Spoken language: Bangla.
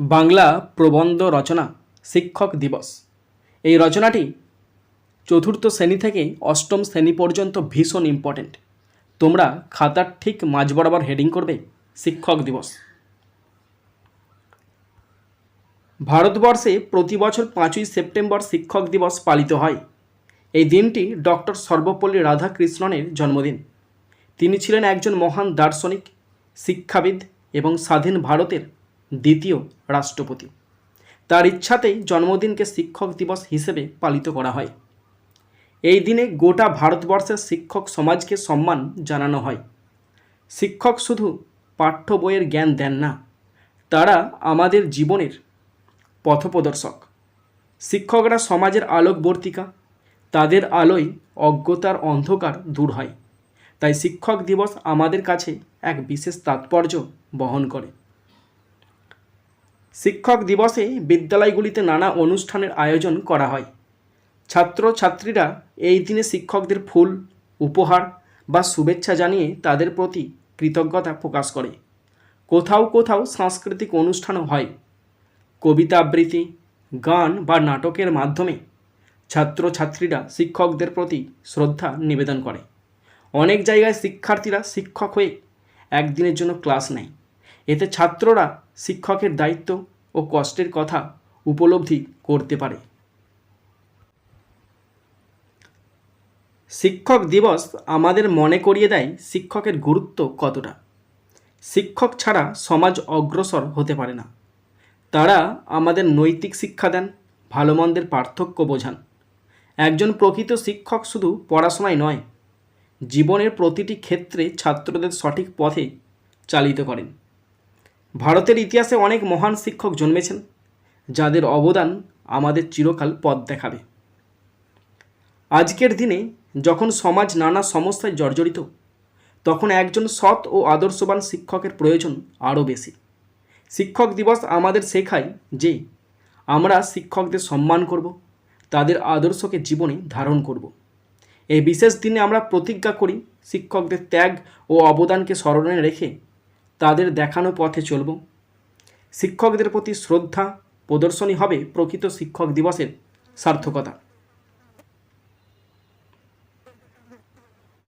বাংলা প্রবন্ধ রচনা শিক্ষক দিবস। এই রচনাটি চতুর্থ শ্রেণি থেকে অষ্টম শ্রেণি পর্যন্ত ভীষণ ইম্পর্ট্যান্ট তোমরা খাতার ঠিক মাঝ বরাবর হেডিং করবে, শিক্ষক দিবস। ভারতবর্ষে প্রতি বছর পাঁচই সেপ্টেম্বর শিক্ষক দিবস পালিত হয়। এই দিনটি ডক্টর সর্বপল্লী রাধাকৃষ্ণনের জন্মদিন। তিনি ছিলেন একজন মহান দার্শনিক, শিক্ষাবিদ এবং স্বাধীন ভারতের দ্বিতীয় রাষ্ট্রপতি। তার ইচ্ছাতেই জন্মদিনকে শিক্ষক দিবস হিসেবে পালিত করা হয়। এই দিনে গোটা ভারতবর্ষের শিক্ষক সমাজকে সম্মান জানানো হয়। শিক্ষক শুধু পাঠ্য বইয়ের জ্ঞান দেন না, তারা আমাদের জীবনের পথপ্রদর্শক। শিক্ষকরা সমাজের আলোকবর্তিকা, তাদের আলোয় অজ্ঞতার অন্ধকার দূর হয়। তাই শিক্ষক দিবস আমাদের কাছে এক বিশেষ তাৎপর্য বহন করে। শিক্ষক দিবসে বিদ্যালয়গুলিতে নানা অনুষ্ঠানের আয়োজন করা হয়। ছাত্র ছাত্রীরা এই দিনে শিক্ষকদের ফুল, উপহার বা শুভেচ্ছা জানিয়ে তাদের প্রতি কৃতজ্ঞতা প্রকাশ করে। কোথাও কোথাও সাংস্কৃতিক অনুষ্ঠানও হয়। কবিতা আবৃত্তি গান বা নাটকের মাধ্যমে ছাত্রছাত্রীরা শিক্ষকদের প্রতি শ্রদ্ধা নিবেদন করে। অনেক জায়গায় শিক্ষার্থীরা শিক্ষক হয়ে একদিনের জন্য ক্লাস নেয়। এতে ছাত্ররা শিক্ষকের দায়িত্ব ও কষ্টের কথা উপলব্ধি করতে পারে। শিক্ষক দিবস আমাদের মনে করিয়ে দেয় শিক্ষকের গুরুত্ব কতটা। শিক্ষক ছাড়া সমাজ অগ্রসর হতে পারে না। তারা আমাদের নৈতিক শিক্ষা দেন ভালো মন্দের পার্থক্য বোঝান। একজন প্রকৃত শিক্ষক শুধু পড়াশোনায় নয়, জীবনের প্রতিটি ক্ষেত্রে ছাত্রদের সঠিক পথে চালিত করেন। ভারতের ইতিহাসে অনেক মহান শিক্ষক জন্মেছেন, যাদের অবদান আমাদের চিরকাল পথ দেখাবে। আজকের দিনে যখন সমাজ নানা সমস্যায় জর্জরিত, তখন একজন সৎ ও আদর্শবান শিক্ষকের প্রয়োজন আরও বেশি। শিক্ষক দিবস আমাদের শেখায় যে, আমরা শিক্ষকদের সম্মান করব, তাদের আদর্শকে জীবনে ধারণ করব। এই বিশেষ দিনে আমরা প্রতিজ্ঞা করি শিক্ষকদের ত্যাগ ও অবদানকে স্মরণে রেখে তাদের দেখানো পথে চলব। শিক্ষকদের প্রতি শ্রদ্ধা প্রদর্শনী হবে প্রকৃত শিক্ষক দিবসের সার্থকতা।